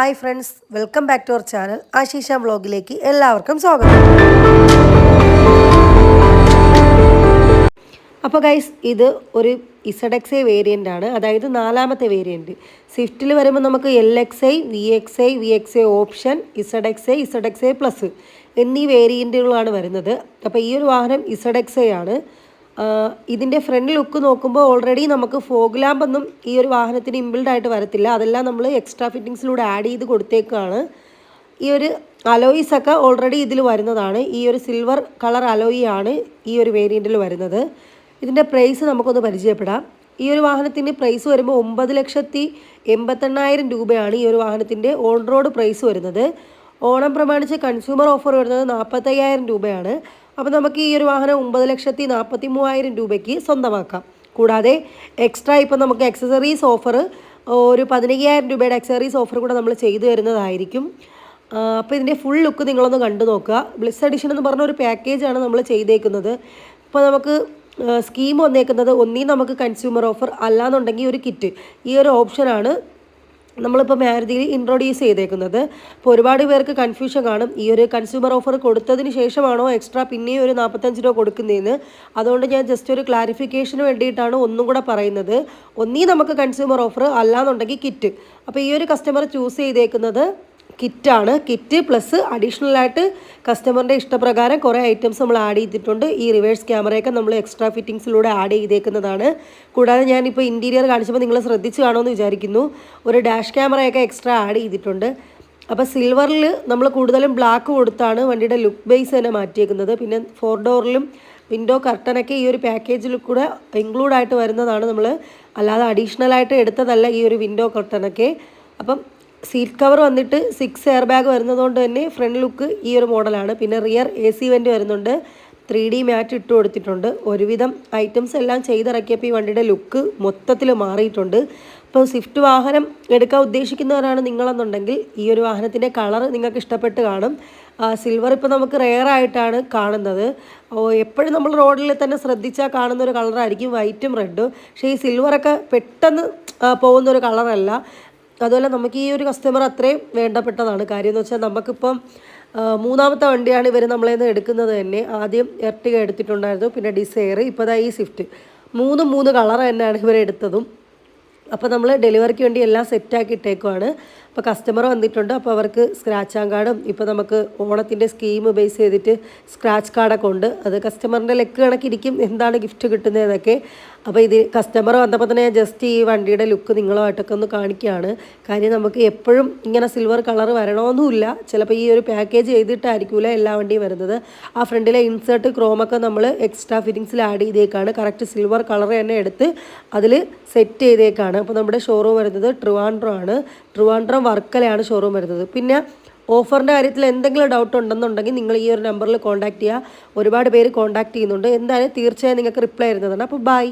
Hi friends welcome back to our channel Asheesha വ്ളോഗിലേക്ക് എല്ലാവർക്കും സ്വാഗതം. അപ്പോൾ ഗൈസ് ഇത് ഒരു ഇസഡെക്സ് ഐ വേരിയന്റ് ആണ്. അതായത് നാലാമത്തെ വേരിയന്റ് സ്വിഫ്റ്റിൽ വരുമ്പോൾ നമുക്ക് L X I V X I V X I option Z X I Z X I plus എന്നീ വേരിയന്റുകളാണ് വരുന്നത്. അപ്പോൾ ഈ ഒരു വാഹനം ഇസഡെക്സ് ഐ ആണ് ഇതിന്റെ ഫ്രണ്ട് ലുക്ക് നോക്കുമ്പോൾ ഓൾറെഡി നമുക്ക് ഫോഗ് ലാമ്പൊന്നും ഈ ഒരു വാഹനത്തിന് ഇമ്പിൾഡ് ആയിട്ട് വരത്തില്ല. അതെല്ലാം നമ്മൾ എക്സ്ട്രാ ഫിറ്റിങ്സിലൂടെ ആഡ് ചെയ്ത് കൊടുത്തേക്കാണ്. ഈ ഒരു അലോയിസ് ഒക്കെ ഓൾറെഡി ഇതിൽ വരുന്നതാണ്. ഈ ഒരു സിൽവർ കളർ അലോയി ആണ് ഈ ഒരു വേരിയന്റിൽ വരുന്നത്. ഇതിന്റെ പ്രൈസ് നമുക്കൊന്ന് പരിചയപ്പെടാം. ഈ ഒരു വാഹനത്തിന്റെ പ്രൈസ് വരുമ്പോൾ ഒമ്പത് ലക്ഷത്തി എൺപത്തെണ്ണായിരം രൂപയാണ് ഈ ഒരു വാഹനത്തിന്റെ ഓൺ റോഡ് പ്രൈസ് വരുന്നത്. ഓണം പ്രമാണിച്ച് കൺസ്യൂമർ ഓഫർ വരുന്നത് നാൽപ്പത്തയ്യായിരം രൂപയാണ്. അപ്പോൾ നമുക്ക് ഈ ഒരു വാഹനം ഒമ്പത് ലക്ഷത്തി നാൽപ്പത്തി മൂവായിരം രൂപയ്ക്ക് സ്വന്തമാക്കാം. കൂടാതെ എക്സ്ട്രാ ഇപ്പോൾ നമുക്ക് എക്സസറീസ് ഓഫർ ഒരു പതിനയ്യായിരം രൂപയുടെ എക്സസറീസ് ഓഫർ കൂടെ നമ്മൾ ചെയ്തു തരുന്നതായിരിക്കും. അപ്പോൾ ഇതിന്റെ ഫുൾ ലുക്ക് നിങ്ങളൊന്ന് കണ്ടു നോക്കുക. ബ്ലിസ് എഡിഷൻ എന്ന് പറഞ്ഞ ഒരു പാക്കേജാണ് നമ്മൾ ചെയ്തേക്കുന്നത്. ഇപ്പോൾ നമുക്ക് സ്കീം വന്നേക്കുന്നത് ഒന്നീ നമുക്ക് കൺസ്യൂമർ ഓഫർ അല്ലാന്നുണ്ടെങ്കിൽ ഒരു കിറ്റ് ഈ ഒരു ഓപ്ഷനാണ് നമ്മളിപ്പോൾ മാരുതിയിൽ ഇൻട്രൊഡ്യൂസ് ചെയ്തേക്കുന്നത്. അപ്പോൾ ഒരുപാട് പേർക്ക് കൺഫ്യൂഷൻ കാണും. ഈ ഒരു കൺസ്യൂമർ ഓഫർ കൊടുത്തതിന് ശേഷമാണോ എക്സ്ട്രാ പിന്നെയും ഒരു നാൽപ്പത്തഞ്ച് രൂപ കൊടുക്കുന്നതെന്ന് അതുകൊണ്ട് ഞാൻ ജസ്റ്റ് ഒരു ക്ലാരിഫിക്കേഷന് വേണ്ടിയിട്ടാണ് ഒന്നും കൂടെ പറയുന്നത്. ഒന്നീ നമുക്ക് കൺസ്യൂമർ ഓഫർ അല്ലാന്നുണ്ടെങ്കിൽ കിറ്റ് അപ്പോൾ ഈ ഒരു കസ്റ്റമർ ചൂസ് ചെയ്തേക്കുന്നത് കിറ്റാണ്. കിറ്റ് പ്ലസ് അഡീഷണൽ ആയിട്ട് കസ്റ്റമറിന്റെ ഇഷ്ടപ്രകാരം കുറേ ഐറ്റംസ് നമ്മൾ ആഡ് ചെയ്തിട്ടുണ്ട്. ഈ റിവേഴ്സ് ക്യാമറയൊക്കെ നമ്മൾ എക്സ്ട്രാ ഫിറ്റിങ്സിലൂടെ ആഡ് ചെയ്തേക്കുന്നതാണ്. കൂടാതെ ഞാനിപ്പോൾ ഇന്റീരിയർ കാണിച്ചപ്പോൾ നിങ്ങൾ ശ്രദ്ധിച്ച് കാണുമെന്ന് വിചാരിക്കുന്നു. ഒരു ഡാഷ് ക്യാമറയൊക്കെ എക്സ്ട്രാ ആഡ് ചെയ്തിട്ടുണ്ട്. അപ്പോൾ സിൽവറിൽ നമ്മൾ കൂടുതലും ബ്ലാക്ക് കൊടുത്താണ് വണ്ടിയുടെ ലുക്ക് ബേസ് തന്നെ മാറ്റിയേക്കുന്നത്. പിന്നെ ഫോർ ഡോറിലും വിൻഡോ കർട്ടനൊക്കെ ഈ ഒരു പാക്കേജിൽ കൂടെ ഇൻക്ലൂഡ് ആയിട്ട് വരുന്നതാണ് നമ്മൾ അല്ലാതെ അഡീഷണലായിട്ട് എടുത്തതല്ല ഈ ഒരു വിൻഡോ കർട്ടനൊക്കെ അപ്പം സീറ്റ് കവർ വന്നിട്ട് സിക്സ് എയർ ബാഗ് വരുന്നതുകൊണ്ട് തന്നെ ഫ്രണ്ട് ലുക്ക് ഈ ഒരു മോഡലാണ്. പിന്നെ റിയർ എ സി വെന്റ് വരുന്നുണ്ട്. ത്രീ ഡി മാറ്റ് ഇട്ട് കൊടുത്തിട്ടുണ്ട്. ഒരുവിധം ഐറ്റംസ് എല്ലാം ചെയ്തിറക്കിയപ്പോൾ ഈ വണ്ടിയുടെ ലുക്ക് മൊത്തത്തിൽ മാറിയിട്ടുണ്ട്. ഇപ്പോൾ സ്വിഫ്റ്റ് വാഹനം എടുക്കാൻ ഉദ്ദേശിക്കുന്നവരാണ് നിങ്ങളെന്നുണ്ടെങ്കിൽ ഈ ഒരു വാഹനത്തിന്റെ കളർ നിങ്ങൾക്ക് ഇഷ്ടപ്പെട്ട് കാണും. സിൽവർ ഇപ്പോൾ നമുക്ക് റെയർ ആയിട്ടാണ് കാണുന്നത്. എപ്പോഴും നമ്മൾ റോഡിൽ തന്നെ ശ്രദ്ധിച്ചാൽ കാണുന്ന ഒരു കളറായിരിക്കും വൈറ്റും റെഡും പക്ഷേ ഈ സിൽവറൊക്കെ പെട്ടെന്ന് പോകുന്നൊരു കളറല്ല. അതുപോലെ നമുക്ക് ഈ ഒരു കസ്റ്റമർ അത്രയും വേണ്ടപ്പെട്ടതാണ്. കാര്യം എന്ന് വെച്ചാൽ നമുക്കിപ്പം മൂന്നാമത്തെ വണ്ടിയാണ് ഇവർ നമ്മളെ നിന്ന് എടുക്കുന്നത് തന്നെ. ആദ്യം എർട്ടിക എടുത്തിട്ടുണ്ടായിരുന്നു പിന്നെ ഡിസയർ ഇപ്പോൾ ദാ ഈ സ്വിഫ്റ്റ് മൂന്ന് മൂന്ന് കളർ തന്നെയാണ് ഇവർ എടുത്തതും. അപ്പോൾ നമ്മൾ ഡെലിവറിക്ക് വേണ്ടി എല്ലാം സെറ്റാക്കി ഇട്ടേക്കുവാണ്. അപ്പോൾ കസ്റ്റമർ വന്നിട്ടുണ്ട്. അപ്പോൾ അവർക്ക് സ്ക്രാച്ച് ആൻ കാർഡും ഇപ്പോൾ നമുക്ക് ഓണത്തിന്റെ സ്കീം ബേസ് ചെയ്തിട്ട് സ്ക്രാച്ച് കാർഡൊക്കെ ഉണ്ട്. അത് കസ്റ്റമറിന്റെ ലെക്ക് കണക്കിരിക്കും. എന്താണ് ഗിഫ്റ്റ് കിട്ടുന്നതെന്നൊക്കെ അപ്പോൾ ഇത് കസ്റ്റമർ വന്നപ്പോൾ തന്നെ ഞാൻ ജസ്റ്റ് ഈ വണ്ടിയുടെ ലുക്ക് നിങ്ങളുമായിട്ടൊക്കെ ഒന്ന് കാണിക്കുകയാണ്. കാര്യം നമുക്ക് എപ്പോഴും ഇങ്ങനെ സിൽവർ കളർ വരണമെന്നുമില്ല. ചിലപ്പോൾ ഈ ഒരു പാക്കേജ് ചെയ്തിട്ടായിരിക്കില്ല എല്ലാ വണ്ടിയും വരുന്നത്. ആ ഫ്രണ്ടിലെ ഇൻസേർട്ട് ക്രോമൊക്കെ നമ്മൾ എക്സ്ട്രാ ഫിറ്റിങ്സിൽ ആഡ് ചെയ്തേക്കാണ്. കറക്റ്റ് സിൽവർ കളർ തന്നെ എടുത്ത് അതിൽ സെറ്റ് ചെയ്തേക്കാണ്. അപ്പോൾ നമ്മുടെ ഷോറൂം വരുന്നത് ട്രിവാൻഡ്രോ ആണ്. ട്രിവാൻഡ്രം വർക്കലയാണ് ഷോറൂം വരുന്നത്. പിന്നെ ഓഫറിന്റെ കാര്യത്തിൽ എന്തെങ്കിലും ഡൗട്ട് ഉണ്ടെന്നുണ്ടെങ്കിൽ നിങ്ങൾ ഈ ഒരു നമ്പറിൽ കോൺടാക്ട് ചെയ്യുക ഒരുപാട് പേര് കോൺടാക്ട് ചെയ്യുന്നുണ്ട്. എന്തായാലും തീർച്ചയായും നിങ്ങൾക്ക് റിപ്ലൈ വരുന്നതാണ്. അപ്പോൾ ബൈ